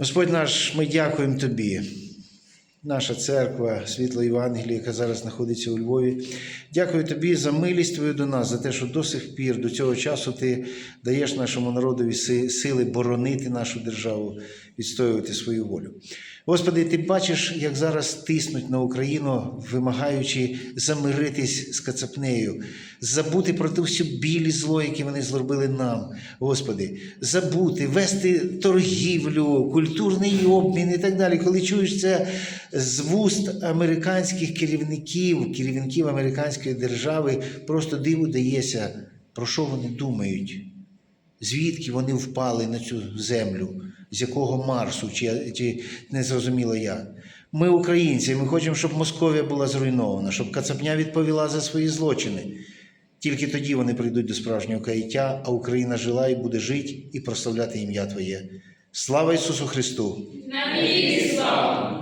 Господь наш, ми дякуємо Тобі. Наша церква, світло Євангелія, яка зараз знаходиться у Львові. Дякую тобі за милість твою до нас, за те, що до сих пір, до цього часу ти даєш нашому народові сили боронити нашу державу, відстоювати свою волю. Господи, ти бачиш, як зараз тиснуть на Україну, вимагаючи замиритись з Кацапнею, забути про ту всю біль і зло, яке вони зробили нам. Господи, забути, вести торгівлю, культурний обмін і так далі. Коли чуєш це з вуст американських керівників, керівників американської держави, просто диву дається, про що вони думають, звідки вони впали на цю землю, з якого Марсу, чи, чи не зрозуміло як. Ми українці, ми хочемо, щоб Московія була зруйнована, щоб Кацапня відповіла за свої злочини. Тільки тоді вони прийдуть до справжнього каяття, а Україна жила і буде жити і прославляти ім'я Твоє. Слава Ісусу Христу! Навіки слава!